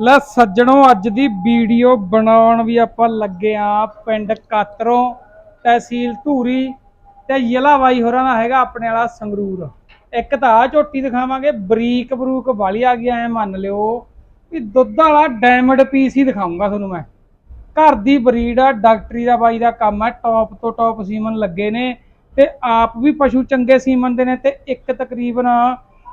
ਲੈ ਸੱਜਣੋ, ਅੱਜ ਦੀ ਵੀਡੀਓ ਬਣਾਉਣ ਵੀ ਆਪਾਂ ਲੱਗੇ ਆ ਪਿੰਡ ਕਾਤਰੋਂ, ਤਹਿਸੀਲ ਧੂਰੀ ਤੇ ਜ਼ਿਲ੍ਹਾ ਬਾਈ ਹੋਰਾਂ ਦਾ ਹੈਗਾ ਆਪਣੇ ਵਾਲਾ ਸੰਗਰੂਰ। ਇੱਕ ਤਾਂ ਆ ਝੋਟੀ ਦਿਖਾਵਾਂਗੇ, ਬਰੀਕ ਬਰੂਕ ਵਾਲੀ ਆ ਗਈ, ਐ ਮੰਨ ਲਿਓ ਵੀ ਦੁੱਧ ਵਾਲਾ ਡਾਇਮੰਡ ਪੀਸ ਹੀ ਦਿਖਾਉਂਗਾ ਤੁਹਾਨੂੰ ਮੈਂ। ਘਰ ਦੀ ਬਰੀਡ ਆ, ਡਾਕਟਰੀ ਦਾ ਬਾਈ ਦਾ ਕੰਮ ਹੈ ਟੌਪ ਤੋਂ ਟੌਪ ਸੀਮਨ ਲੱਗੇ ਨੇ ਤੇ ਆਪ ਵੀ ਪਸ਼ੂ ਚੰਗੇ ਸੀਮਨ ਦੇ ਨੇ ਤੇ ਇੱਕ ਤਕਰੀਬਨ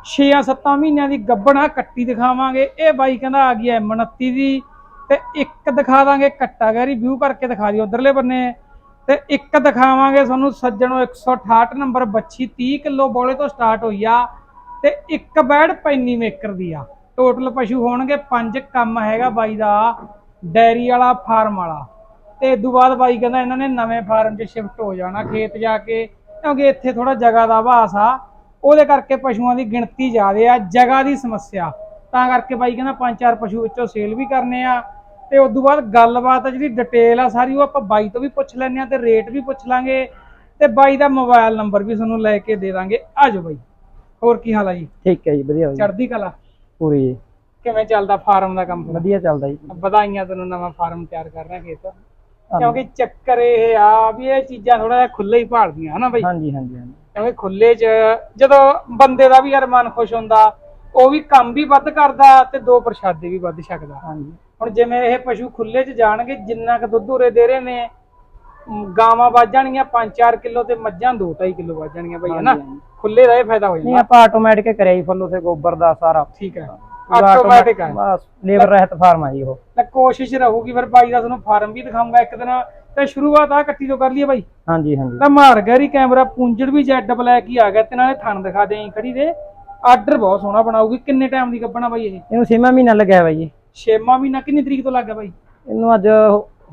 6-7 ਮਹੀਨਿਆਂ ਦੀ ਗੱਭਣਾ ਕੱਟੀ ਦਿਖਾਵਾਂਗੇ। ਇਹ ਬਾਈ ਕਹਿੰਦਾ ਆ ਗਈ ਹੈ 29 ਦੀ। ਤੇ ਇੱਕ ਦਿਖਾ ਦਾਂਗੇ ਕੱਟਾ ਗੈਰੀ ਵਿਊ ਕਰਕੇ ਦਿਖਾ ਦਿਓ ਉਧਰਲੇ ਬੰਨੇ। ਤੇ ਇੱਕ ਦਿਖਾਵਾਂਗੇ ਤੁਹਾਨੂੰ ਸੱਜਣੋ 168 ਨੰਬਰ ਬੱਚੀ 30 ਕਿਲੋ ਬੋਲੇ ਤੋਂ ਸਟਾਰਟ ਹੋਈ ਆ। ਤੇ ਇੱਕ ਬੈੜ ਪੈਨੀ ਮੇਕਰ ਦੀ ਆ। ਟੋਟਲ ਪਸ਼ੂ ਹੋਣਗੇ ਪੰਜ ਕੰਮ ਹੈਗਾ ਬਾਈ ਦਾ, ਡੈਰੀ ਵਾਲਾ, ਫਾਰਮ ਵਾਲਾ। ਤੇ ਇਦੋਂ ਬਾਅਦ ਬਾਈ ਕਹਿੰਦਾ ਇਹਨਾਂ ਨੇ ਨਵੇਂ ਫਾਰਮ 'ਚ ਸ਼ਿਫਟ ਹੋ ਜਾਣਾ ਖੇਤ ਜਾ ਕੇ, ਕਿਉਂਕਿ ਇੱਥੇ ਥੋੜਾ ਜਗ੍ਹਾ ਦਾ ਆਭਾਸ ਆ। ਉਹਦੇ ਕਰਕੇ ਪਸ਼ੂਆਂ ਦੀ ਗਿਣਤੀ ਜ਼ਿਆਦੇ ਆ ਜਗ੍ਹਾ ਦੀ ਸਮੱਸਿਆ। ਤਾਂ ਕਰਕੇ ਬਾਈ ਕਹਿੰਦਾ ਪੰਜ ਚਾਰ ਪਸ਼ੂ ਵਿੱਚੋਂ ਸੇਲ ਵੀ ਕਰਨੇ ਆ। ਤੇ ਉਦੋਂ ਬਾਅਦ ਗੱਲਬਾਤ ਜਿਹੜੀ ਡਿਟੇਲ ਆ ਸਾਰੀ ਉਹ ਆਪਾਂ ਬਾਈ ਤੋਂ ਵੀ ਪੁੱਛ ਲੈਂਦੇ ਆ ਤੇ ਰੇਟ ਵੀ ਪੁੱਛ ਲਾਂਗੇ। ਤੇ ਬਾਈ ਦਾ ਮੋਬਾਈਲ ਨੰਬਰ ਵੀ ਤੁਹਾਨੂੰ ਲੈ ਕੇ ਦੇ ਦਾਂਗੇ। ਆਜੋ ਬਾਈ। ਹੋਰ ਕੀ ਹਾਲ ਆ ਜੀ? ਠੀਕ ਹੈ ਜੀ ਵਧੀਆ ਵਧੀਆ ਚੜ੍ਹਦੀ ਕਲਾ? ਪੂਰੀ ਜੀ। ਕਿਵੇਂ ਚੱਲਦਾ ਫਾਰਮ ਦਾ ਕੰਮ? ਵਧੀਆ ਚੱਲਦਾ ਜੀ। ਵਧਾਈਆਂ ਤੈਨੂੰ ਨਵਾਂ ਫਾਰਮ ਤਿਆਰ ਕਰ ਰਿਹਾ ਖੇਤ। ਕਿਉਂਕਿ ਚੱਕਰ ਇਹ ਆ ਵੀ ਇਹ ਚੀਜ਼ਾਂ ਥੋੜਾ ਜਿਹਾ ਖੁੱਲੇ ਹੀ ਭਾਲਦੀਆਂ ਹਨਾ ਬਾਈ? ਹਾਂਜੀ ਹਾਂਜੀ ਹਾਂਜੀ। ਕਿਉਂਕਿ ਖੁੱਲੇ 'ਚ ਜਦੋਂ ਬੰਦੇ ਦਾ ਵੀ ਯਾਰ ਮਨ ਖੁਸ਼ ਹੁੰਦਾ ਉਹ ਵੀ ਕੰਮ ਵੀ ਵੱਧ ਕਰਦਾ ਤੇ ਦੋ ਪ੍ਰਸ਼ਾਦੇ ਵੀ ਵੱਧ ਛਕਦਾ। ਹਾਂਜੀ। ਹੁਣ ਜਿਵੇਂ ਇਹ ਪਸ਼ੂ ਖੁੱਲੇ 'ਚ ਜਾਣਗੇ ਜਿੰਨਾ ਕੁ ਦੁੱਧ ਉਰੇ ਦੇ ਰਹੇ ਨੇ ਗਾਵਾਂ ਵੱਜ ਜਾਣਗੀਆਂ 5-4 ਕਿਲੋ ਤੇ ਮੱਝਾਂ 2-2.5 ਕਿਲੋ ਵੱਜ ਜਾਣਗੀਆਂ ਬਾਈ ਹਨਾ। ਖੁੱਲੇ ਦਾ ਇਹ ਫਾਇਦਾ ਹੋ ਨਹੀਂ ਜਾਂਦਾ। ਆਪਾਂ ਆਟੋਮੈਟਿਕ ਕਰਿਆ ਜੀ ਫੁੱਲ ਉਸੇ ਗੋਬਰ ਦਾ ਸਾਰਾ। ਠੀਕ ਹੈ। ਪੂਰਾ ਆਟੋਮੈਟਿਕ ਹੈ। ਬਸ ਲੇਬਰ ਰਹਿਤ ਫਾਰਮ ਆ ਜੀ ਉਹ। ਤਾਂ ਕੋਸ਼ਿਸ਼ ਰਹੂਗੀ ਫਿਰ ਬਾਈ ਦਾ ਤੁਹਾਨੂੰ ਫਾਰਮ ਵੀ ਦਿਖਾਉਂਗਾ ਇੱਕ ਦਿਨ ਤੇ ਸ਼ੁਰੂਆਤ ਆ ਕੱਟੀ ਤੋਂ ਕਰ ਲਈਏ ਬਾਈ। ਹਾਂਜੀ ਹਾਂਜੀ। ਤਾਂ ਮਾਰ ਗੈਰੀ ਕੈਮਰਾ ਪੁੰਜੜ ਵੀ ਜੈਡ ਬਲੈਕ ਹੀ ਆ ਗਿਆ ਤੇ ਨਾਲੇ ਥਣ ਦਿਖਾ ਦੇਈ ਖੜੀ ਦੇ। ਆਰਡਰ ਬਹੁਤ ਸੋਹਣਾ ਬਣਾਉਗੀ ਕਿੰਨੇ ਟਾਈਮ ਦੀ ਗੱਬਣਾ ਬਾਈ ਇਹ? ਇਹਨੂੰ ਛੇਵਾਂ ਮਹੀਨਾ ਲੱਗਿਆ ਬਾਈ ਜੀ ਛੇਵਾਂ ਮਹੀਨਾ ਕਿੰਨੀ ਤਰੀਕ ਤੋਂ ਲੱਗਾ ਬਾਈ? ਇਹਨੂੰ ਅੱਜ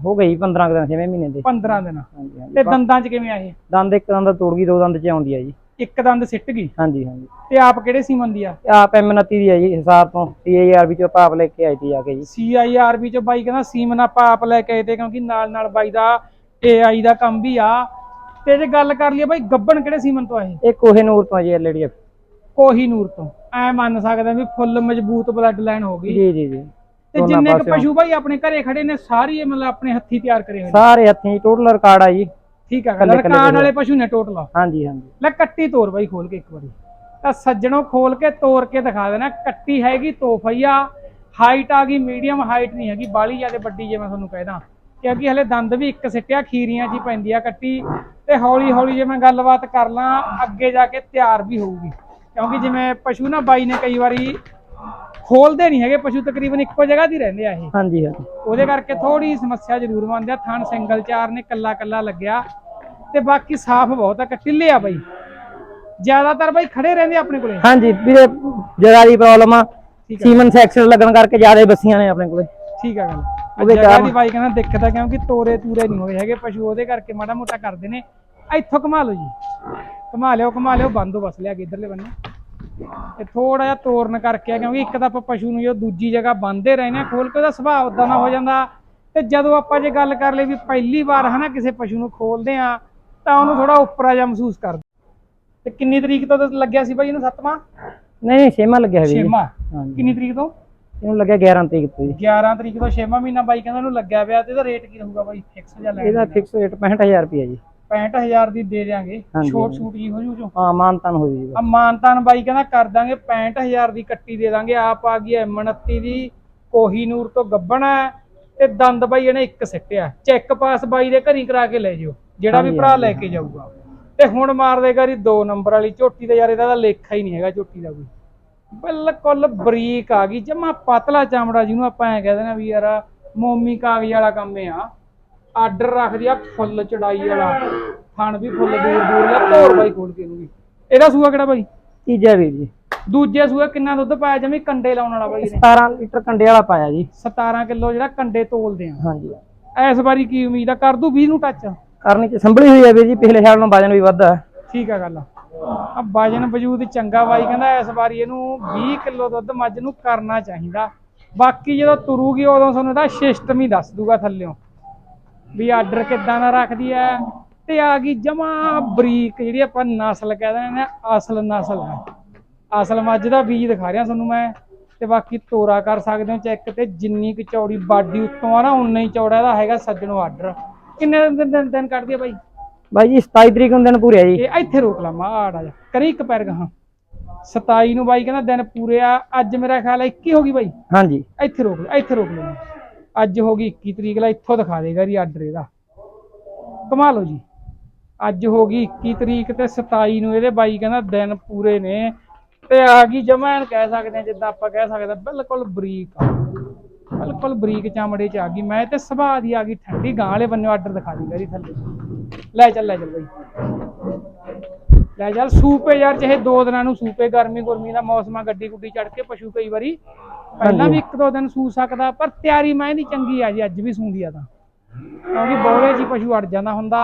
ਹੋ- ਗਈ 15 ਕੁ ਦਿਨ ਛੇਵੇਂ ਮਹੀਨੇ ਦੇ। 15 ਦਿਨ। ਤੇ ਦੰਦਾਂ 'ਚ ਕਿਵੇਂ ਆ ਇਹ? ਦੰਦ ਇੱਕ ਦੰਦ ਤੋੜ ਗਈ ਦੋ ਦੰਦ ਚ ਆਉਂਦੀ ਆ ਜੀ। ਇੱਕ ਦੰਦ ਸਿੱਟ ਗਈ? ਹਾਂਜੀ ਹਾਂਜੀ। ਤੇ ਆਪ ਕਿਹੜੇ ਸੀਮਨ ਦੀ ਆ? ਆਪ M29 ਦੀ ਆ ਜੀ ਹਿਸਾਰ ਤੋਂ। ਵੀ ਚੋਂ ਪਾਪ ਲੈ ਕੇ ਆਈ ਤੀ ਜਾ ਕੇ ਜੀ। ਸੀਆਈਆਰਬੀ 'ਚ ਬਾਈ ਕਹਿੰਦਾ ਸੀਮਨ ਆਪਾਂ ਆਪ ਲੈ ਕੇ ਆਏ ਤੇ ਕਿਉਂਕਿ ਨਾਲ ਨਾਲ ਬਾਈ ਦਾ ਏਆਈ ਦਾ ਕੰਮ ਵੀ ਆ। ਤੇ ਜੇ ਗੱਲ ਕਰ ਲਈਏ ਬਾਈ ਗੱਬਣ ਕਿਹੜੇ ਸੀਮਨ ਤੋਂ ਆ ਇਹ ਇਹ ਕੋਹੇ ਨੂਰ ਤੋਂ ਜੀ ਐਲਡੀ ਕੋਹੀ ਨੂਰ ਤੋਂ। ਐ ਮੰਨ ਸਕਦੇ ਆ ਵੀ ਫੁੱਲ ਮਜ਼ਬੂਤ ਬਲੱਡ ਲਾਈਨ ਹੋ ਗਈ। ਜੀ ਜੀ ਜੀ। ਤੇ ਜਿੰਨੇ ਕ। ਪਸ਼ੂ ਬਾਈ ਆਪਣੇ ਘਰੇ ਖੜੇ ਨੇ ਸਾਰੀ ਇਹ ਮਤਲਬ ਆਪਣੇ ਹੱਥੀ ਤਿਆਰ ਕਰੇ ਹੋਏ ਸਾਰੇ ਹੱਥੀਂ ਟੋਟਲ ਰਿਕਾਰਡ ਆ ਜੀ। ਠੀਕ ਆ ਲੜਕਾਣ। ਵਾਲੇ ਪਸ਼ੂ ਨੇ ਟੋਟਲ। ਹਾਂਜੀ ਹਾਂਜੀ। ਲੈ ਕੱਟੀ ਤੋਰ ਬਾਈ ਖੋਲ ਕੇ ਇੱਕ ਵਾਰੀ। ਤਾਂ ਸੱਜਣੋਂ ਖੋਲ ਕੇ ਤੋੜ ਕੇ ਦਿਖਾ ਦੇਣਾ ਕੱਟੀ ਹੈਗੀ ਤੋਫਈਆ ਹਾਈਟ ਆ ਗਈ ਮੀਡੀਅਮ ਹਾਈਟ ਨਹੀਂ ਹੈਗੀ ਬਾਲੀ ਜ਼ਿਆਦਾ ਵੱਡੀ ਜੇ ਮੈਂ ਤੁਹਾਨੂੰ ਕਹਿਦਾ ਕਿਉਂਕਿ ਹਲੇ ਦੰਦ ਵੀ ਇੱਕ ਸਿੱਟਿਆ ਖੀਰੀਆਂ ਹੀ ਪੈਂਦੀ ਆ ਕੱਟੀ। ਤੇ ਹੌਲੀ ਹੌਲੀ ਜੇ ਮੈਂ ਗੱਲਬਾਤ ਕਰ ਲਾਂ ਅੱਗੇ ਜਾ ਕੇ ਤਿਆਰ ਵੀ ਹੋਊਗੀ। ਕਿਉਂਕਿ ਜਿਵੇਂ ਪਸ਼ੂ ਨਾ ਬਾਈ ਨੇ ਕਈ ਵਾਰੀ ਖੋਲਦੇ ਨਹੀਂ ਹੈਗੇ ਪਸ਼ੂ ਤਕਰੀਬਨ ਇੱਕੋ ਜਗ੍ਹਾ ਤੇ ਹੀ ਰਹਿੰਦੇ ਆ ਇਹ। ਹਾਂਜੀ ਹਾਂਜੀ। ਉਹਦੇ ਕਰਕੇ ਥੋੜੀ ਸਮੱਸਿਆ ਜ਼ਰੂਰ ਮੰਨਦੇ ਆ। ਥਣ ਸਿੰਗਲ ਚਾਰ ਨੇ ਕੱਲਾ ਕੱਲਾ ਲੱਗਿਆ। ਤੇ ਬਾਕੀ ਸਾਫ਼ ਬਹੁਤ ਆ ਕੱਟਿੱਲੇ ਆ ਬਾਈ। ਜ਼ਿਆਦਾਤਰ ਬਾਈ ਖੜੇ ਰਹਿੰਦੇ ਆਪਣੇ ਕੋਲੇ। ਹਾਂਜੀ ਵੀਰੇ ਜਗ੍ਹਾ ਦੀ ਪ੍ਰੋਬਲਮ ਆ। ਸੀਮਨ ਸੈਕਸ਼ਨ ਲੱਗਣ ਕਰਕੇ ਜ਼ਿਆਦਾ ਬੱਸੀਆਂ ਨੇ ਆਪਣੇ ਕੋਲੇ। ਠੀਕ ਆ ਗੱਲ। ਉਹਦੇ ਜਗ੍ਹਾ ਦੀ ਬਾਈ ਕਹਿੰਦਾ ਦਿੱਕਤ ਆ ਕਿਉਂਕਿ ਤੋਰੇ ਤੂਰੇ ਨਹੀਂ ਹੋਏ ਹੈਗੇ ਪਸ਼ੂ ਉਹਦੇ ਕਰਕੇ ਮਾੜਾ ਮੋਟਾ ਕਰਦੇ ਨੇ। ਇੱਥੋਂ ਘੁਮਾ ਲਓ ਜੀ। ਘੁਮਾ ਲਿਓ ਘੁਮਾ ਲਿਓ ਬੰਦੋ ਬਸ ਲਿਆ ਕੇ ਇਧਰਲੇ ਬੰਨੇ। ਇਹ ਥੋੜਾ ਜਿਹਾ ਤੋਰਨ ਕਰਕੇ ਆ ਕਿਉਂਕਿ ਇੱਕ ਤਾਂ ਆਪਾਂ ਪਸ਼ੂ ਨੂੰ ਜੋ ਦੂਜੀ ਜਗ੍ਹਾ ਬੰਨਦੇ ਰਹਿੰਦੇ ਆ ਖੋਲ ਕੇ ਉਹਦਾ ਸੁਭਾਅ ਉਦਾਂ ਦਾ ਹੋ ਜਾਂਦਾ। ਤੇ ਜਦੋਂ ਆਪਾਂ ਜੇ ਗੱਲ ਕਰ ਲਈ ਵੀ ਪਹਿਲੀ ਵਾਰ ਹਨਾ ਕਿਸੇ ਪਸ਼ੂ ਨੂੰ ਖੋਲਦੇ ਆ ਤਾਂ ਉਹਨੂੰ ਥੋੜਾ ਉੱਪਰਾ ਜਿਹਾ ਮਹਿਸੂਸ ਕਰਦੇ ਤੇ ਕਿੰਨੀ ਤਰੀਕ ਤੋਂ ਲੱਗਿਆ ਸੀ ਬਾਈ ਇਹਨੂੰ ਸੱਤਵਾਂ? ਨਹੀਂ ਨਹੀਂ ਛੇਵਾਂ ਲੱਗਿਆ ਜੀ ਛੇਵਾਂ। ਕਿੰਨੀ ਤਰੀਕ ਤੋਂ? ਇਹਨੂੰ ਲੱਗਿਆ 11 ਤਰੀਕ ਤੋਂ ਜੀ। 11 ਤਰੀਕ ਤੋਂ 6ਵਾਂ ਮਹੀਨਾ ਬਾਈ ਕਹਿੰਦਾ ਉਹਨੂੰ ਲੱਗਿਆ ਪਿਆ ਤੇ ਇਹਦਾ ਰੇਟ ਕੀ ਰਹੂਗਾ ਬਾਈ? ਫਿਕਸ ਜਾਂ ਲੈਣ ਇਹਦਾ ਫਿਕਸ ਰੇਟ 65000 ਰੁਪਏ ਜੀ। 65000 ਦੀ ਦੇ ਦਿਆਂਗੇ। ਹਾਂਜੀ, ਛੋਟ ਜੀ ਹੋ ਜੂ ਚੋਂ ਹਾਂ ਮਾਨਤਨ ਹੋ ਜੀ ਆ ਮਾਨਤਾਨ ਬਾਈ ਕਹਿੰਦਾ ਕਰ ਦਾਂਗੇ 65000 ਦੀ ਕੱਟੀ ਦੇ ਦਾਂਗੇ। ਆਪ ਆ ਗਈ M29 ਦੀ ਕੋਹੀ ਨੂਰ ਤੋਂ ਗੱਬਣਾ ਤੇ ਦੰਦ ਬਾਈ ਇਹਨੇ ਇੱਕ ਸਿੱਟਿਆ। ਚੈੱਕ ਪਾਸ ਬਾਈ ਦੇ ਘਰੀ ਕਰਾ ਕੇ ਲੈ ਜਿਓ ਜਿਹੜਾ ਵੀ ਹਾਂਜੀ, ਭਰਾ ਹਾਂਜੀ। ਲੈ ਕੇ ਜਾਊਗਾ। ਤੇ ਹੁਣ ਮਾਰ ਦੇਗਾ ਜੀ 2 ਨੰਬਰ ਵਾਲੀ ਝੋਟੀ ਤੇ ਯਾਰ ਇਹਦਾ ਤਾਂ ਲੇਖਾ ਹੀ ਨਹੀਂ ਹੈਗਾ ਝੋਟੀ ਦਾ ਕੋਈ। ਬਿਲਕੁਲ ਬਰੀਕ ਆ ਗਈ। ਜਮਾ ਪਤਲਾ ਚਮੜਾ ਜਿਹਨੂੰ ਆਪਾਂ ਐ ਕਹਿੰਦੇ ਨੇ ਵੀ ਯਾਰ ਮੋਮੀ ਕਾਗਜ਼ ਵਾਲਾ ਕੰਮ ਆ। ਆਰਡਰ ਰੱਖਦੀ ਆ ਫੁੱਲ ਚੜਾਈ ਵਾਲਾ। ਥਣ ਵੀ ਫੁੱਲ ਦੂਰ ਦੂਰ ਲਿਆ ਤੋਰ ਬਾਈ ਖੋਲ ਕੇ ਵੀ। ਇਹਦਾ ਸੂਆ ਕਿਹੜਾ ਬਾਈ? ਤੀਜਾ ਵੀਰ ਜੀ। ਦੂਜੇ ਸੂਏ ਕਿੰਨਾ ਦੁੱਧ ਪਾਇਆ? ਜਮੀ ਕੰਡੇ ਲਾਉਣ ਵਾਲਾ ਬਾਈ ਨੇ 17 ਲੀਟਰ ਕੰਡੇ ਵਾਲਾ ਪਾਇਆ ਜੀ। 17 ਕਿਲੋ ਜਿਹੜਾ ਕੰਡੇ ਤੋਲਦੇ ਆ। ਹਾਂਜੀ। ਇਸ ਵਾਰੀ ਕੀ ਉਮੀਦ ਆ? ਕਰ ਦੂ 20 ਨੂੰ ਟੱਚ ਕਰਨੀ ਚ ਸੰਭਲੀ ਹੋਈ ਹੈ ਵੀਰ ਜੀ ਪਿਛਲੇ ਸਾਲ ਨਾਲੋਂ ਵਜਨ ਵੀ ਵੱਧ ਆ। ਠੀਕ ਆ ਗੱਲ। ਆ ਵਜਨ ਵਜੂਦ ਚੰਗਾ ਬਾਈ ਕਹਿੰਦਾ ਇਸ ਵਾਰੀ ਇਹਨੂੰ 20 ਕਿਲੋ ਦੁੱਧ ਮੱਝ ਨੂੰ ਕਰਨਾ ਚਾਹੀਦਾ। ਬਾਕੀ ਜਦੋਂ ਤੁਰੂਗੀ ਉਦੋਂ ਤੁਹਾਨੂੰ ਇਹਦਾ ਸਿਸਟਮ ਹੀ ਦੱਸ ਦੂਗਾ ਥੱਲਿਓਂ। ਵੀ ਆਰਡਰ ਕਿੱਦਾਂ ਦਾ ਰੱਖਦੀ ਐ? ਤੇ ਆ ਗਈ ਜਮਾ ਬਰੀਕ ਜਿਹੜੀ ਆਪਾਂ ਨਸਲ ਕਹਿ ਦਿੰਦੇ ਨੇ ਅਸਲ ਨਸਲ। ਹੈ ਅਸਲ ਮੱਝ ਦਾ ਬੀਜ ਦਿਖਾ ਰਿਹਾ ਤੁਹਾਨੂੰ ਮੈਂ। ਤੇ ਬਾਕੀ ਤੋਰਾ ਕਰ ਸਕਦੇ ਹੋ ਚੈੱਕ ਤੇ ਜਿੰਨੀ ਕੁ ਚੌੜੀ ਬਾਡੀ ਉੱਤੋਂ ਆ ਨਾ ਉਨਾ ਹੀ ਚੌੜਾ ਇਹਦਾ ਹੈਗਾ ਸੱਜਣੋ ਆਰਡਰ। ਕਿੰਨੇ ਦਿਨ ਦਿਨ ਦਿਨ ਕੱਢਦੀ ਆ ਬਾਈ? ਬਾਈ ਜੀ 27 ਤਰੀਕ ਨੂੰ ਦਿਨ ਪੂਰੇ ਆ ਜੀ। ਇਹ ਇੱਥੇ ਰੋਕ ਲਾ ਮਾ ਆੜਾ ਜਾ। ਕਰੀ ਇੱਕ ਪੈਰ ਗਾਹਾਂ। 27 ਨੂੰ ਬਾਈ ਕਹਿੰਦਾ ਦਿਨ ਪੂਰੇ ਆ। ਅੱਜ ਮੇਰਾ ਖਿਆਲ ਹੈ 21 ਹੋ ਗਈ ਬਾਈ? ਹਾਂਜੀ। ਇੱਥੇ ਰੋਕ ਲੈ ਇੱਥੇ ਰੋਕ ਲੈ। ਅੱਜ ਹੋ ਗਈ 21 ਤਰੀਕ ਲੈ ਇੱਥੋਂ ਦਿਖਾ ਦੇਗਾ ਜੀ ਆਰਡਰ ਇਹਦਾ। ਕਮਾ ਲਓ ਜੀ। ਅੱਜ ਹੋ ਗਈ 21 ਤਰੀਕ ਤੇ 27 ਨੂੰ ਇਹਦੇ ਬਾਈ ਕਹਿੰਦਾ ਦਿਨ ਪੂਰੇ ਨੇ। ਤੇ ਆ ਗਈ ਜਮੈਨ ਕਹਿ ਸਕਦੇ ਆ, ਜਿੱਦਾਂ ਆਪਾਂ ਕਹਿ ਸਕਦੇ ਆ, ਬਿਲਕੁਲ ਬਰੀਕ। ਬਿਲਕੁਲ ਬਰੀਕ ਚਮੜੇ ਚ ਆ ਗਈ। ਮੈਂ ਤੇ ਸੁਭਾਅ ਦੀ ਆ ਗਈ ਠੰਡੀ। ਗਾਂ ਵਾਲੇ ਬੰਨੇ ਆਰਡਰ ਦਿਖਾ ਦੇਗਾ ਜੀ ਥੱਲੇ। ਲੈ ਚੱਲ ਲੈ ਚੱਲ ਬਾਈ। ਲੈ ਚੱਲ ਸੂਪੇ ਯਾਰ, ਚਾਹੇ ਦੋ ਦਿਨਾਂ ਨੂੰ ਸੂਪੇ, ਗਰਮੀ ਗੁਰਮੀ ਦਾ ਮੌਸਮ ਆ, ਗੱਡੀ ਗੁੱਡੀ ਚੜ ਕੇ ਪਸ਼ੂ ਕਈ ਵਾਰੀ ਪਹਿਲਾਂ ਵੀ ਇੱਕ ਦੋ ਦਿਨ ਸੂ ਸਕਦਾ, ਪਰ ਤਿਆਰੀ ਮੈਂ ਇਹਦੀ ਚੰਗੀ ਆ ਜੀ, ਅੱਜ ਵੀ ਸੂੰਦੀ ਆ ਤਾਂ। ਕਿਉਂਕਿ ਬੋਲੇ ਜੀ ਪਸ਼ੂ ਅੜ ਜਾਂਦਾ ਹੁੰਦਾ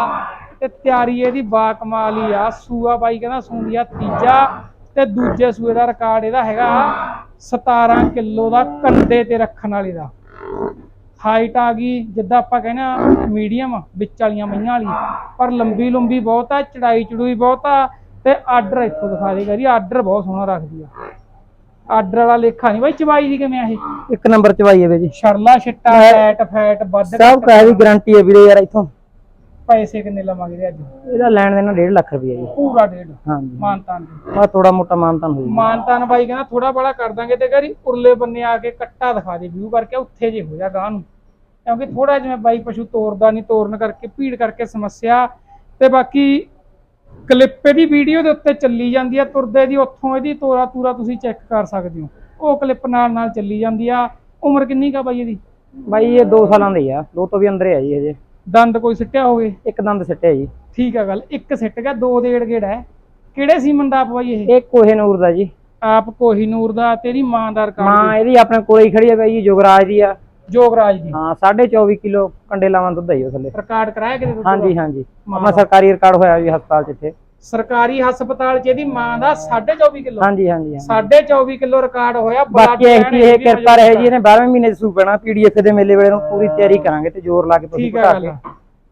ਤੇ ਤਿਆਰੀ ਇਹਦੀ ਬਾ ਕਮਾਲ ਹੀ ਆ। ਸੂਆ ਬਾਈ ਕਹਿੰਦਾ ਸੂੰਦੀ ਆ ਤੀਜਾ ਤੇ ਦੂਜੇ ਸੂਏ ਦਾ ਰਿਕਾਰਡ ਇਹਦਾ ਹੈਗਾ 17 ਕਿਲੋ ਦਾ ਕੰਡੇ ਤੇ ਰੱਖਣ ਵਾਲੇ ਦਾ। ਹਾਈਟ ਆ ਗਈ, ਜਿੱਦਾਂ ਆਪਾਂ ਕਹਿੰਦੇ ਆ, ਮੀਡੀਅਮ, ਵਿੱਚ ਵਾਲੀਆਂ ਮਈਆਂ ਵਾਲੀ। ਪਰ ਲੰਬੀ ਲੰਬੀ ਬਹੁਤ ਆ ਚੜਾਈ ਚੜੂਈ ਬਹੁਤ ਆ ਤੇ ਆਰਡਰ ਇੱਥੋਂ ਦਿਖਾ ਦੇਗਾ ਜੀ ਆਰਡਰ ਬਹੁਤ ਸੋਹਣਾ ਰੱਖਦੀ ਆ। ਆਰਡਰ ਵਾਲਾ ਲੇਖਾ ਨਹੀਂ ਬਾਈ ਚਵਾਈ ਦੀ ਕਿਵੇਂ ਆ ਇਹ? ਇੱਕ ਨੰਬਰ ਚ ਬਾਈ ਹੈ ਜੀ। ਸ਼ਰਲਾ ਛਿੱਟਾ ਫੈਟ ਫੈਟ ਵੱਧ ਸਭ ਕਾਹ ਦੀ ਗਾਰੰਟੀ ਹੈ ਵੀਰੇ ਯਾਰ ਇੱਥੋਂ। ਪੈਸੇ ਕਿੰਨੇ ਲਵਾਂਗੇ ਅੱਜ? ਇਹਦਾ ਲੈਣ ਦੇਣਾ 1.5 ਲੱਖ ਰੁਪਏ ਜੀ। ਪੂਰਾ ਡੇਢ। ਹਾਂਜੀ। ਮਾਨਤਾਨ ਆ ਥੋੜਾ ਮੋਟਾ ਮਾਨਤਾਨ ਹੋਈ ਮਾਨਤਾਨ ਬਾਈ ਕਹਿੰਦਾ ਥੋੜਾ ਬੜਾ ਕਰ ਦਾਂਗੇ ਤੇ ਕਰੀ ਉਰਲੇ ਬੰਨੇ ਆ ਕੇ ਕੱਟਾ ਦਿਖਾ ਦੇ ਵਿਊ ਕਰਕੇ ਉੱਥੇ ਜੇ ਹੋ ਜਾ ਗਾਂ ਨੂੰ। ਕਿਉਂਕਿ ਥੋੜਾ ਜਿਵੇਂ ਬਾਈ ਪਸ਼ੂ ਤੋਰਦਾ ਨਹੀਂ ਤੋਰਨ ਕਰਕੇ ਭੀੜ ਕਰਕੇ ਸਮੱਸਿਆ। ਤੇ ਬਾਕੀ ਕਲਿੱਪ ਦੀ ਵੀਡੀਓ ਦੇ ਉੱਤੇ ਚੱਲੀ ਜਾਂਦੀ ਆ ਤੁਰਦੇ ਦੀ ਉੱਥੋਂ ਇਹਦੀ ਤੋਰਾ ਤੂਰਾ ਤੁਸੀਂ ਚੈੱਕ ਕਰ ਸਕਦੇ ਹੋ। ਉਹ ਕਲਿੱਪ ਨਾਲ ਨਾਲ ਚੱਲੀ ਜਾਂਦੀ ਆ। ਉਮਰ ਕਿੰਨੀ ਕਾ ਬਾਈ ਇਹਦੀ? ਬਾਈ ਇਹ 2 ਸਾਲਾਂ ਦੀ ਆ। ਦੋ ਤੋਂ ਵੀ ਅੰਦਰ ਹੈ ਜੀ ਹਜੇ ਦੰਦ ਕੋਈ ਸਿੱਟਿਆ ਹੋਵੇ? ਇੱਕ ਦੰਦ ਸਿੱਟਿਆ ਜੀ। ਠੀਕ ਆ ਗੱਲ ਇੱਕ ਸਿੱਟ ਗਿਆ ਦੋ ਦੇੜ ਗੇੜ ਹੈ। ਕਿਹੜੇ ਸੀਮਨ ਦਾ ਆਪ ਬਾਈ ਇਹ? ਇਹ ਕੋਹੇ ਨੂਰ ਦਾ ਜੀ। ਆਪ ਕੋਹੀਨੂਰ ਦਾ ਤੇਰੀ ਮਾਂ ਦਾ ਰਿਕਾਰਡ ਮਾਂ ਇਹਦੀ ਆਪਣੇ ਕੋਲੇ ਹੀ ਖੜੀ ਹੈ ਬਾਈ ਜੀ ਜੋਗਰਾਜ ਦੀ ਆ। ਜੋਗਰਾਜ ਦੀ ਹਾਂ 24.5 ਕਿਲੋ ਕੰਡੇ ਲਾਵਾਂ ਦੁੱਧ ਹੈ ਜੀ ਉਹ ਥੱਲੇ। ਰਿਕਾਰਡ ਕਰਾਇਆ ਕਿਤੇ ਦੁੱਧ ਹਾਂਜੀ? ਹਾਂਜੀ। ਮਾਂ। ਸਰਕਾਰੀ ਰਿਕਾਰਡ ਹੋਇਆ ਜੀ ਹਸਪਤਾਲ ਚ ਇੱਥੇ। ਸਰਕਾਰੀ ਹਸਪਤਾਲ 'ਚ ਇਹਦੀ ਮਾਂ ਦਾ 24.5 ਕਿਲੋ। ਹਾਂਜੀ ਹਾਂਜੀ ਹਾਂਜੀ। 24 ਕਿਲੋ ਰਿਕਾਰਡ ਹੋਇਆ ਬਾਕੀ ਇਹ ਵੀ ਕਿਰਪਾ ਰਹੇ ਜੀ ਇਹਨੇ 12ਵੇਂ ਮਹੀਨੇ ਚ ਸੂ ਪੈਣਾ ਪੀਡੀਐਫ ਦੇ ਮੇਲੇ ਵੇਲੇ ਨੂੰ ਪੂਰੀ ਤਿਆਰੀ ਕਰਾਂਗੇ ਤੇ ਜ਼ੋਰ ਲਾ ਕੇ। ਤੁਸੀਂ ਘਟਾ ਕੇ।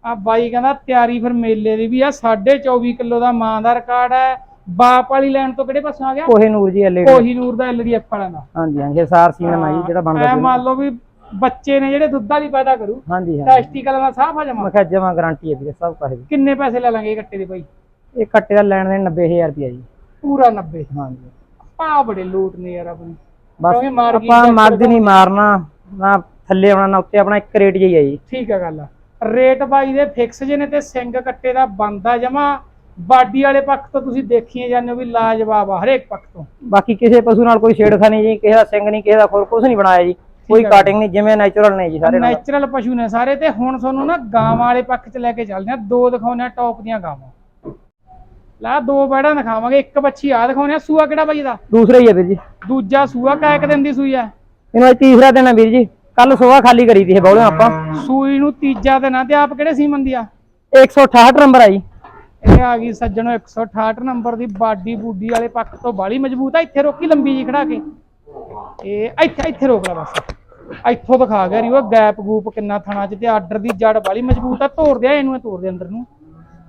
ਆ। ਬਾਈ ਕਹਿੰਦਾ ਤਿਆਰੀ ਫਿਰ ਮੇਲੇ ਦੀ ਵੀ ਆ 24 ਕਿਲੋ ਦਾ ਮਾਂ ਦਾ ਰਿਕਾਰਡ ਹੈ। ਬਾਪ ਵਾਲੀ ਲੈਣ ਤੋਂ ਕਿਹੜੇ ਪਾਸੋਂ ਆ ਗਿਆ? ਕੋਹੇ ਨੂਰ ਜੀ ਐਲਏ ਕੋਹੀਨੂਰ ਦਾ। ਐਲਡੀਐਫ ਵਾਲਿਆਂ ਦਾ। ਹਾਂਜੀ ਹਾਂਜੀ ਇਹ ਸਾਰ ਸੀਮਨ ਆ ਜੀ ਜਿਹੜਾ ਬਣਦਾ। ਮੰਨ ਲਓ ਵੀ ਬੱਚੇ ਨੇ ਜਿਹੜੇ ਦੁੱਧਾਂ ਦੀ ਪੈਦਾ ਕਰੂ ਹਾਂਜੀ ਦਾ ਸਾਫ਼ ਆ ਜਮਾ? ਮੈਂ ਕਿਹਾ ਜਮਾ ਗਾਰੰਟੀ ਹੈ ਵੀਰੇ ਸਭ ਕਾਹੇ ਦੀ ਕਿੰਨੇ ਪੈਸੇ ਲੈ ਲਾਂਗੇ ਕੱਟੇ ਦੇ ਬਾਈ ਇਹ ਕੱਟੇ ਦਾ ਲੈਣ ਦੇ 90000 ਰੁਪਏ ਜੀ। ਪੂਰਾ 90 ਹਾਂਜੀ। ਪਾ ਬੜੇ ਲੂਟ ਨੇ ਯਾਰ ਆਪਣੀ। ਬਸ ਆਪਾਂ ਦਾ ਮੱਝ ਨਹੀਂ ਮਾਰਨਾ ਨਾ ਥੱਲੇ ਆਉਣਾ ਨਾ ਉੱਤੇ ਆਪਣਾ ਇੱਕ ਰੇਟ ਜਿਹਾ ਹੀ ਹੈ ਜੀ। ਠੀਕ ਆ ਗੱਲ ਰੇਟ ਬਾਈ ਦੇ ਫਿਕਸ ਜੇ ਨੇ ਤੇ ਸਿੰਘ ਕੱਟੇ ਦਾ ਬੰਦਾ ਜਮਾ। ਬਾਡੀ ਵਾਲੇ ਪੱਖ ਤੋਂ ਤੁਸੀਂ ਦੇਖੀਏ ਜਾਂਦੇ ਹੋ ਵੀ ਲਾਜਵਾਬ ਆ ਹਰੇਕ ਪੱਖ ਤੋਂ। ਬਾਕੀ ਕਿਸੇ ਪਸ਼ੂ ਨਾਲ ਕੋਈ ਛੇੜਖਾਨੀ ਜੀ ਕਿਸੇ ਦਾ ਸਿੰਘ ਨਹੀਂ ਕਿਸੇ ਦਾ ਖੁਰ ਕੁਝ ਨਹੀਂ ਬਣਾਇਆ ਜੀ। ਕੋਈ ਹੈ। ਕਾਟਿੰਗ ਨਹੀਂ ਜਿਵੇਂ ਨੈਚੁਰਲ ਨੇ ਜੀ ਸਾਰੇ ਨਾਲ। ਨੈਚੁਰਲ ਪਸ਼ੂ ਨੇ ਸਾਰੇ ਤੇ ਹੁਣ ਤੁਹਾਨੂੰ ਨਾ ਗਾਵਾਂ ਵਾਲੇ ਪੱਖ 'ਚ ਲੈ ਕੇ ਚੱਲਦੇ ਆ ਦੋ ਦਿਖਾਉਣੇ ਆ ਟੌਪ ਦੀਆਂ ਗਾਵਾਂ। ਲਾ ਦੋ ਬੈੜਾਂ ਦਿਖਾਵਾਂਗੇ ਇੱਕ ਬੱਚੀ ਆ ਦਿਖਾਉਣੇ ਆ ਸੂਆ ਕਿਹੜਾ ਬਾਈ ਦਾ? ਦੂਸਰਾ ਹੀ ਹੈ ਵੀਰ ਜੀ। ਦੂਜਾ ਸੂਆ ਕਾ ਇੱਕ ਦਿਨ ਦੀ ਸੂਈ ਆ? ਇਹਨੂੰ ਅੱਜ ਤੀਸਰਾ ਦਿਨ ਹੈ ਵੀਰ ਜੀ। ਕੱਲ ਸੋਹਾ ਖਾਲੀ ਕਰੀ ਦੀ ਇਹ ਬੌਲੇ ਆਪਾਂ। ਸੂਈ ਨੂੰ ਤੀਜਾ ਦਿਨ ਆ ਤੇ ਆਪ ਕਿਹੜੇ ਸੀਮਨ ਦੀ ਆ? 168 ਨੰਬਰ ਆ ਜੀ। ਇਹ ਆ ਗਈ ਸੱਜਣੋ 168 ਨੰਬਰ ਦੀ ਬਾਡੀ ਬੂਡੀ ਵਾਲੇ ਪੱਖ ਤੋਂ ਬਾਲੀ ਮਜ਼ਬੂਤ ਆ। ਇੱਥੇ ਰੋਕੀ ਲੰਬੀ ਜੀ ਖੜਾ ਕੇ। ਇਹ ਇੱਥੇ ਇੱਥੇ ਰੋਕ ਲੈ ਬਸ। ਇੱਥੋਂ ਦਿਖਾ ਗਿਆ ਰਿਓ ਗੈਪ ਗੂਪ ਕਿੰਨਾ ਥਣਾ ਚ ਤੇ ਆਰਡਰ ਦੀ ਜੜ ਵਾਲੀ ਮਜ਼ਬੂਤ ਆ ਤੋੜ ਦਿਆ ਇਹਨੂੰ ਤੋੜ ਦੇ ਅੰਦਰ ਨੂੰ।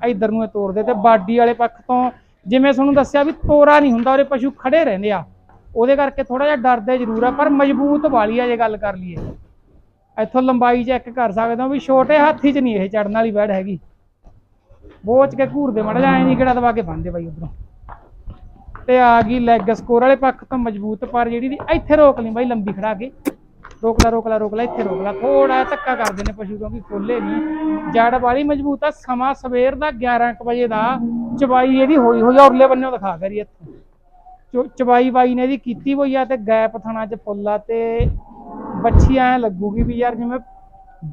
ਇਧਰ ਨੂੰ ਇਹ ਤੋੜ ਦੇ ਤੇ ਬਾਡੀ ਵਾਲੇ ਪੱਖ ਤੋਂ ਜਿਵੇਂ ਤੁਹਾਨੂੰ ਦੱਸਿਆ ਵੀ ਤੋਰਾ ਨਹੀਂ ਹੁੰਦਾ, ਉਹਦੇ ਪਸ਼ੂ ਖੜੇ ਰਹਿੰਦੇ ਆ। ਉਹਦੇ ਕਰਕੇ ਥੋੜਾ ਜਿਹਾ ਡਰਦੇ ਜ਼ਰੂਰ ਆ, ਪਰ ਮਜ਼ਬੂਤ ਵਾਲੀ ਆ ਜੇ ਗੱਲ ਕਰ ਲਈਏ। ਇੱਥੋਂ ਲੰਬਾਈ ਚੈੱਕ ਕਰ ਸਕਦੇ ਹੋ ਵੀ ਛੋਟੇ ਹਾਥੀ 'ਚ ਨਹੀਂ ਇਹ ਚੜਨ ਵਾਲੀ ਬੈੜ ਹੈਗੀ। ਬੋਚ ਕੇ ਘੂਰਦੇ ਮੜ ਜਾਏ ਨਹੀਂ ਕਿਹੜਾ ਦਵਾ ਕੇ ਬੰਦੇ ਬਾਈ ਉਧਰੋਂ। ਤੇ ਆ ਗਈ ਲੈਗ ਸਕੋਰ ਵਾਲੇ ਪੱਖ ਤੋਂ ਮਜ਼ਬੂਤ, ਪਰ ਜਿਹੜੀ ਦੀ ਇੱਥੇ ਰੋਕ ਲਈ ਬਾਈ ਲੰਬੀ ਖੜਾ ਕੇ। ਰੋਕ ਲੈ ਰੋਕ ਲੈ ਰੋਕ ਲੈ ਇੱਥੇ ਰੋਕ ਲੈ। ਥੋੜਾ ਧੱਕਾ ਕਰਦੇ ਨੇ ਪਸ਼ੂ ਕਿਉਂਕਿ ਖੋਲੇ ਨਹੀਂ ਜੜ ਵਾਲੀ ਮਜ਼ਬੂਤ ਆ ਸਮਾਂ ਸਵੇਰ ਦਾ 11 ਕੁ ਵਜੇ ਦਾ। ਚਬਾਈ ਇਹਦੀ ਹੋਈ ਹੋਈ ਆ ਉਰਲੇ ਬੰਨੇੋਂ ਦਿਖਾ ਕਰੀ ਇੱਥੋਂ। ਚਬਾਈ ਬਾਈ ਨੇ ਇਹਦੀ ਕੀਤੀ ਹੋਈ ਆ ਤੇ ਗੈਪ ਥਣਾ ਚ ਫੁੱਲਾ ਤੇ ਬੱਚੀ ਐ ਲੱਗੂਗੀ ਵੀ ਯਾਰ ਜਿਵੇਂ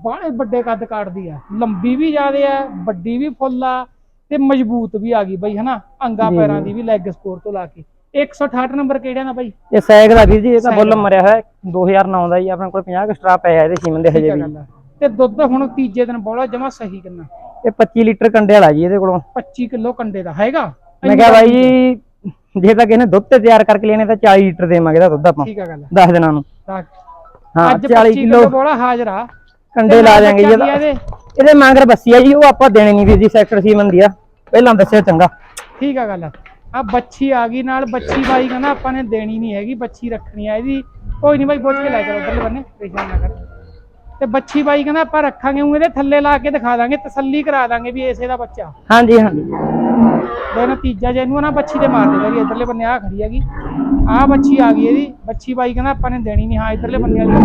ਬਾਹਲੇ ਵੱਡੇ ਕੱਦ ਕਾਟਦੀ ਆ। ਲੰਬੀ ਵੀ ਜ਼ਿਆਦੇ ਆ ਵੱਡੀ ਵੀ ਫੁੱਲ ਆ ਤੇ ਮਜ਼ਬੂਤ ਵੀ ਆ ਗਈ ਬਈ ਹਨਾ? ਅੰਗਾ ਪੈਰਾਂ। ਦੀ ਵੀ ਲੈਗ ਸਕੋਰ ਤੋਂ ਲਾ ਕੇ। 168 ਨੰਬਰ ਕਿਹੜਿਆਂ ਦਾ ਬਾਈ? ਇਹ ਸੈਗ ਦਾ ਵੀਰ ਜੀ ਇਹ ਤਾਂ ਬੁੱਲ ਦਾ। ਮਰਿਆ ਹੋਇਆ ਹੈ। 2009 ਦਾ ਜੀ ਆਪਣੇ ਕੋਲ 50 ਕੁ ਸਟਰਾ ਪਏ ਆ ਇਹਦੇ ਸੀਮਨ ਦੇ ਹਜੇ ਵੀ। ਤੇ ਦੁੱਧ ਹੁਣ ਤੀਜੇ ਦਿਨ ਬੋਲਾ ਜਮਾ ਸਹੀ ਕਿੰਨਾ? ਇਹ 25 ਲੀਟਰ ਕੰਡੇ ਵਾਲਾ ਜੀ ਇਹਦੇ ਕੋਲੋਂ। 25 ਕਿਲੋ ਕੰਡੇ ਦਾ ਹੈਗਾ? ਮੈਂ ਕਿਹਾ ਬਾਈ ਜੀ ਜੇ ਤਾਂ ਕਿਸੇ ਨੇ ਦੁੱਧ ਤੇ ਤਿਆਰ ਕਰਕੇ ਲੈਣੇ ਤਾਂ 40 ਲੀਟਰ ਦੇਵਾਂਗੇ ਇਹਦਾ ਦੁੱਧ ਆਪਾਂ। ਠੀਕ ਆ ਗੱਲ 10 ਦਿਨਾਂ ਨੂੰ। ਹਾਂ ਅੱਜ 40 25 ਕਿਲੋ ਬੋਲਾ ਹਾਜ਼ਰ ਆ। ਕੰਡੇ ਲਾ ਦਿਆਂਗੇ ਜੀ? ਇਹਦੇ। ਮੰਗਰ ਬੱਸੀ ਆ ਜੀ ਉਹ ਆਪਾਂ ਦੇਣੇ ਨਹੀਂ ਵੀਰ ਜੀ ਸੈਕਟਰ ਸੀਮਨ ਦੀ ਆ। ਪਹਿਲਾਂ ਦੱਸਿਆ ਚੰਗਾ। ਠੀਕ ਆ ਗੱਲ ਆ ਬੱਚੀ ਆ ਗਈ ਨਾਲ ਬੱਚੀ ਬਾਈ ਕਹਿੰਦਾ ਆਪਾਂ ਨੇ ਦੇਣੀ ਨਹੀਂ ਹੈਗੀ ਬੱਚੀ ਰੱਖਣੀ ਆ ਇਹਦੀ। ਕੋਈ ਨਹੀਂ ਬਾਈ ਪੁੱਛ ਕੇ ਲੈ ਚਲੋ ਉਧਰਲੇ ਬੰਨੇ ਪਰੇਸ਼ਾਨ ਨਾ ਕਰ। ਤੇ ਬੱਚੀ ਬਾਈ ਕਹਿੰਦਾ ਆਪਾਂ ਰੱਖਾਂਗੇ ਉਹ ਇਹਦੇ ਥੱਲੇ ਲਾ ਕੇ ਦਿਖਾ ਦਾਂਗੇ ਤਸੱਲੀ ਕਰਾ ਦਾਂਗੇ ਵੀ ਇਸੇ ਦਾ ਬੱਚਾ। ਹਾਂਜੀ ਹਾਂਜੀ। ਤੇ ਨਤੀਜਾ ਜੇ ਇਹਨੂੰ ਨਾ ਬੱਚੀ ਦੇ ਮਾਰ ਦੇਗਾ ਵੀ ਇਧਰਲੇ ਬੰਨੇ ਆ ਖੜੀ ਹੈਗੀ। ਆ ਬੱਚੀ ਆ ਗਈ ਇਹਦੀ ਬੱਚੀ ਬਾਈ ਕਹਿੰਦਾ ਆਪਾਂ ਨੇ ਦੇਣੀ ਨਹੀਂ ਹਾਂ ਇਧਰਲੇ ਬੰਨੇ ਵਾਲੀ।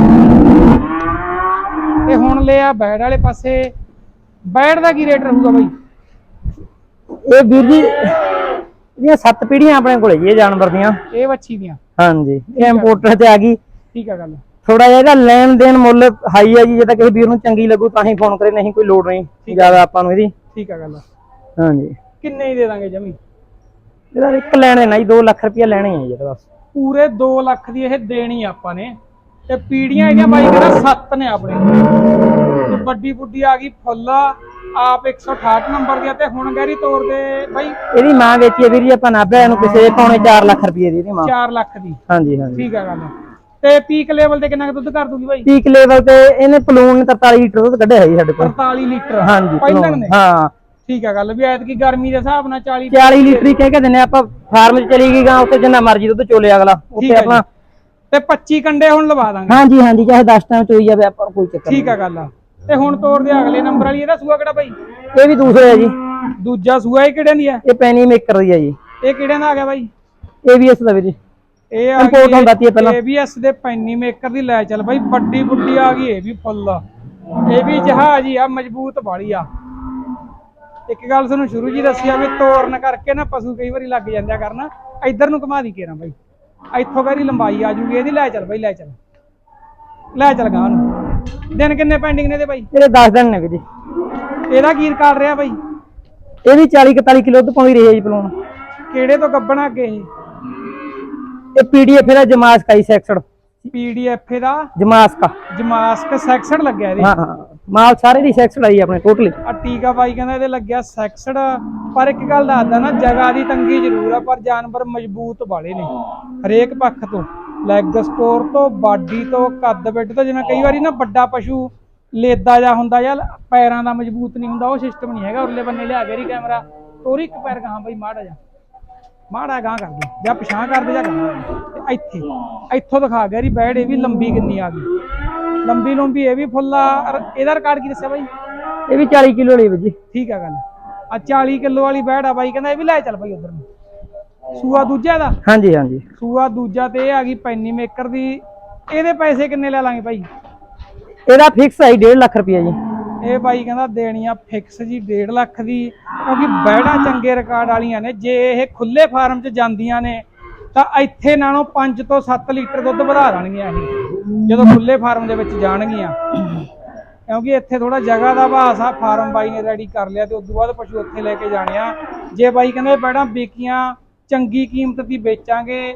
ਤੇ ਹੁਣ ਲਿਆ ਬੈੜ ਵਾਲੇ ਪਾਸੇ। ਬੈੜ ਦਾ ਕੀ ਰੇਟ ਰਹੂਗਾ ਬਾਈ? ਇਹ ਵੀਰ ਜੀ ਇਹਦੀਆਂ ਸੱਤ ਪੀੜ੍ਹੀਆਂ ਆਪਣੇ ਕੋਲੇ ਜੀ ਇਹ ਜਾਨਵਰ ਦੀਆਂ। ਇਹ ਬੱਚੀ ਦੀਆਂ। ਹਾਂਜੀ ਇਹ ਇੰਪੋਰਟਰ ਤੇ ਆ ਗਈ। ਠੀਕ ਆ ਗੱਲ। ਥੋੜਾ ਜਿਹਾ ਇਹਦਾ ਲੈਣ ਦੇਣ ਮੁੱਲ ਹਾਈ ਹੈ ਜੀ ਜੇ ਤਾਂ ਕਿਸੇ ਵੀਰ ਨੂੰ ਚੰਗੀ ਲੱਗੂ ਤਾਂ ਹੀ ਫੋਨ ਕਰੇ ਨਹੀਂ ਕੋਈ ਲੋੜ ਨਹੀਂ ਜ਼ਿਆਦਾ ਆਪਾਂ ਨੂੰ ਇਹਦੀ। ਠੀਕ ਆ ਗੱਲ। ਹਾਂਜੀ। ਕਿੰਨੇ ਹੀ ਦੇ ਦਾਂਗੇ ਜਮੀ? ਇਹਦਾ ਇੱਕ ਲੈਣ ਦੇਣਾ ਜੀ 2 ਲੱਖ ਰੁਪਇਆ ਲੈਣੇ ਆ ਜੀ ਇਹਦਾ ਬਸ। ਪੂਰੇ 2 ਲੱਖ ਦੀ ਇਹ ਦੇਣੀ ਆ ਆਪਾਂ ਨੇ। ਤੇ ਪੀੜੀਆਂ ਇਹਦੀਆਂ ਬਾਈ ਕਹਿੰਦਾ ਸੱਤ ਨੇ ਆਪਣੇ। ਵੱਡੀ ਬੁੱਢੀ ਆ ਗਈ ਫੁੱਲ ਆਪ 168 ਨੰਬਰ ਦੀ ਆ ਤੇ ਹੁਣ ਗੈਰੀ ਤੋਰ ਦੇ ਬਾਈ ਇਹਦੀ ਮਾਂ ਵੇਚੀ ਹੈ ਵੀਰ ਜੀ ਆਪਾਂ ਨਾਭੇ ਇਹਨੂੰ ਕਿਸੇ ਪੌਣੇ 4 ਲੱਖ ਰੁਪਏ ਦੀ ਇਹਦੀ ਮਾਂ। 4 ਲੱਖ ਦੀ। ਹਾਂਜੀ ਹਾਂਜੀ। ਠੀਕ ਆ ਗੱਲ। ਤੇ ਪੀਕ ਲੈਵਲ ਤੇ ਕਿੰਨਾ ਕੁ ਦੁੱਧ ਕਰ ਦੂਗੀ ਬਾਈ? ਪੀਕ ਲੈਵਲ ਤੇ ਇਹਨੇ ਪਲੂਨ ਨੇ 43 ਲੀਟਰ ਦੁੱਧ ਕੱਢਿਆ ਹੈ ਸਾਡੇ ਕੋਲ। 43 ਲੀਟਰ। ਹਾਂਜੀ ਪਲੂਣ। ਨੇ? ਹਾਂ। ਠੀਕ ਆ ਗੱਲ ਵੀ ਐਤਕੀ ਗਰਮੀ ਦੇ ਹਿਸਾਬ ਨਾਲ 40 40 ਲੀਟਰ ਹੀ ਕਹਿ ਕੇ ਦਿੰਨੇ ਆਪਾਂ ਫਾਰਮ 'ਚ ਚਲੀ ਗਈ ਗਾਂ ਉੱਥੇ ਜਿੰਨਾ ਮਰਜ਼ੀ ਦੁੱਧ ਚੋਲੇ ਅਗਲਾ ਉੱਥੇ ਹੈ ਆਪਣਾ ਤੇ 25 ਕੰਡੇ ਹੁਣ ਲਵਾ ਦਾਂਗੇ। ਹਾਂਜੀ ਹਾਂਜੀ ਚਾਹੇ 10 ਟਾਈਮ ਚੋਈ ਜਾਵੇ ਆਪਾਂ ਨੂੰ ਕੋਈ ਚੱਕਰ ਠੀਕ ਆ ਗੱਲ ਆ। ਤੇ ਹੁਣ ਤੋਰ ਦੇ ਅਗਲੇ ਨੰਬਰ ਵਾਲੀ ਇਹਦਾ ਸੂਆ ਕਿਹੜਾ ਨਹੀਂ ਇਹ ਵੀ ਦੂਸਰੇ ਹੈ ਜੀ। ਦੂਜਾ ਸੂਆ ਇਹ ਕਿਹੜੇ ਦੀ ਆ? ਇਹ ਪੈਨੀ ਮੇਕਰ ਦੀ ਹੈ ਜੀ। ਇਹ ਕਿਹੜੇ ਦਾ ਆ ਗਿਆ ਬਾਈ? ABS ਦਾ ਵੀਰ। ਜੀ ਇਹ ਆ Import ਹੁੰਦਾ ਤੀ ਇਹ ਪਹਿਲਾਂ। ABS ਦੇ ਪੈਨੀ ਮੇਕਰ ਦੀ ਲੈ ਚੱਲ ਬਾਈ ਵੱਡੀ ਬੁੱਢੀ ਆ ਗਈ ਇਹ ਵੀ ਫੁੱਲ। ਇਹ ਵੀ ਜਹਾਜ਼ ਹੀ ਆ ਮਜ਼ਬੂਤ ਵਾਲੀ ਆ। ਇੱਕ ਗੱਲ ਤੁਹਾਨੂੰ ਸ਼ੁਰੂ ਜੀ ਦੱਸੀ ਆ ਵੀ ਤੋਰਨ ਕਰਕੇ ਨਾ ਪਸ਼ੂ ਕਈ ਵਾਰੀ ਲੱਗ ਜਾਂਦਿਆ ਕਰਨ। ਇੱਧਰ ਨੂੰ ਘੁਮਾ ਦੀ ਕੇਰਾ ਬਾਈ। ਇੱਥੋਂ ਕਰੀ ਲੰਬਾਈ ਆ ਜੂਗੀ ਇਹਦੀ ਲੈ ਚੱਲ ਬਾਈ ਲੈ ਚੱਲ। ਲੈ ਚੱਲ ਗਾਂ ਨੂੰ। ਦਿਨ ਕਿੰਨੇ ਪੈਂਡਿੰਗ ਨੇ ਇਹਦੇ ਬਾਈ? ਇਹਦੇ 10 ਦਿਨ ਨੇ ਵੀਰ। ਇਹਦਾ ਕੀ ਰਿਕਾਰਡ ਰਿਹਾ ਬਾਈ? ਇਹ ਵੀ 40 41 ਕਿਲੋ ਦੁੱਧ ਪਾਉਂਦੀ ਰਹੀ ਹੈ ਜੀ ਪਲੂਣ ਕਿਹੜੇ ਤੋਂ ਗੱਬਣਾ ਅੱਗੇ ਇਹ? ਇਹ ਪੀਡੀਐਫ ਇਹਦਾ ਜਮਾਸਕਾ ਹੀ ਸੈਕਸਡ ਪੀਡੀਐਫ ਦਾ? ਜਮਾਸਕਾ। ਜਮਾਸਕ ਸੈਕਸਡ ਲੱਗਿਆ ਇਹਦੇ। ਹਾਂ ਹਾਂ। ਮਾਲ ਸਾਰੇ ਦੀ ਸੈਕਸਡ ਆਈ ਆਪਣੇ ਟੋਟਲੀ। ਆ ਟੀਕਾ ਬਾਈ ਕਹਿੰਦਾ ਇਹਦੇ ਲੱਗਿਆ ਸੈਕਸਡ ਪਰ ਇੱਕ ਗੱਲ ਦੱਸਦਾ ਨਾ ਜਗ੍ਹਾ ਦੀ ਤੰਗੀ ਜ਼ਰੂਰ ਆ ਪਰ ਜਾਨਵਰ ਮਜ਼ਬੂਤ ਵਾਲੇ ਨੇ ਹਰੇਕ ਪੱਖ ਤੋਂ। ਲੈਗ ਸਪੋਰ ਤੋਂ ਬਾਡੀ ਤੋਂ ਕੱਦ ਬਿੱਡ ਤੋਂ ਜਿਵੇਂ ਕਈ ਵਾਰੀ ਨਾ ਵੱਡਾ ਪਸ਼ੂ ਲੇਦਾ ਜਾ ਹੁੰਦਾ ਜਾਂ ਪੈਰਾਂ ਦਾ ਮਜ਼ਬੂਤ ਨਹੀਂ ਹੁੰਦਾ ਉਹ ਸਿਸਟਮ ਨਹੀਂ ਹੈਗਾ। ਉਰਲੇ ਬੰਨੇ ਲਿਆ ਗੇਰੀ ਕੈਮਰਾ ਤੋਰੀ ਇੱਕ ਪੈਰ ਕਹਾਂ ਬਾਈ ਮਾੜਾ ਜਾ ਮਾੜਾ ਗਾਂ ਕਰ ਦੇ ਜਾਂ ਪਿਛਾਂ ਕਰ ਦੇ ਜਾਂ ਗਾਂ ਇੱਥੇ ਇੱਥੋਂ ਦਿਖਾ ਗੈਰੀ ਬੈੜ ਇਹ ਵੀ ਲੰਬੀ ਕਿੰਨੀ ਆ ਗਈ। ਲੰਬੀ ਲੰਬੀ ਇਹ ਵੀ ਫੁੱਲ ਇਹਦਾ ਰਿਕਾਰਡ ਕੀ ਦੱਸਿਆ ਬਾਈ? ਇਹ ਵੀ 40 ਕਿਲੋ ਵਾਲੀ ਵੀਰ ਜੀ। ਠੀਕ ਆ ਗੱਲ। ਆ 40 ਕਿਲੋ ਵਾਲੀ ਬੈੜ ਆ ਬਾਈ ਕਹਿੰਦਾ ਇਹ ਵੀ ਲੈ ਚੱਲ ਬਾਈ ਉਧਰ ਨੂੰ। ਸੂਆ ਦੂਜਾ ਇਹਦਾ ਹਾਂਜੀ ਹਾਂਜੀ। ਸੂਆ ਦੂਜਾ ਤੇ ਇਹ ਆ ਗਈ ਪੈਨੀ ਮੇਕਰ ਦੀ। ਇਹਦੇ ਪੈਸੇ ਕਿੰਨੇ ਲੈ ਲਾਂਗੇ ਬਾਈ ਇਹਦਾ ਫਿਕਸ ਹੈ 1.5 ਲੱਖ ਰੁਪਇਆ ਜੀ। ਇਹ ਬਾਈ ਕਹਿੰਦਾ ਦੇਣੀ ਆ ਫਿਕਸ ਜੀ 1.5 ਲੱਖ ਦੀ। ਕਿਉਂਕਿ ਬੈੜਾਂ ਚੰਗੇ ਰਿਕਾਰਡ ਵਾਲੀਆਂ ਨੇ। ਜੇ ਇਹ ਖੁੱਲੇ ਫਾਰਮ 'ਚ ਜਾਂਦੀਆਂ ਨੇ ਤਾਂ ਇੱਥੇ ਨਾਲੋਂ 5 ਤੋਂ 7 ਲੀਟਰ ਦੁੱਧ ਵਧਾ ਦੇਣਗੀਆਂ ਇਹ। ਜਦੋਂ ਖੁੱਲੇ ਫਾਰਮ ਦੇ ਵਿੱਚ ਜਾਣਗੀਆਂ। ਕਿਉਂਕਿ ਇੱਥੇ ਥੋੜਾ ਜਗ੍ਹਾ ਦਾ ਭਾਸ ਆ। ਫਾਰਮ ਬਾਈ ਨੇ ਰੈਡੀ ਕਰ ਲਿਆ ਤੇ ਉਸ ਤੋਂ ਬਾਅਦ ਪਸ਼ੂ ਉੱਥੇ ਲੈ ਕੇ ਜਾਣੇ ਆ। ਜੇ ਬਾਈ ਕਹਿੰਦੇ ਬੈੜਾਂ ਵਿਕੀਆਂ ਚੰਗੀ ਕੀਮਤ ਦੀ ਵੇਚਾਂਗੇ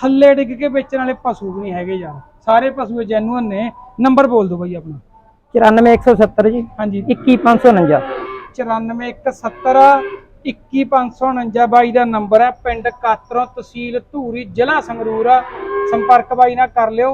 ਥੱਲੇ ਡਿੱਗ ਕੇ ਵੇਚਣ ਵਾਲੇ ਪਸ਼ੂ ਵੀ ਨਹੀਂ ਹੈਗੇ ਯਾਰ। ਸਾਰੇ ਪਸ਼ੂ ਜੈਨੂਅਨ ਨੇ। ਨੰਬਰ ਬੋਲ ਦਿਓ ਬਾਈ ਆਪਣਾ। 94170 ਜੀ। ਹਾਂਜੀ। 21549 94170 21549 ਬਾਈ ਦਾ ਨੰਬਰ ਹੈ। ਪਿੰਡ ਕਾਤਰੋਂ ਤਹਿਸੀਲ ਧੂਰੀ ਜ਼ਿਲ੍ਹਾ ਸੰਗਰੂਰ ਸੰਪਰਕ ਬਾਈ ਨਾਲ ਕਰ ਲਿਓ।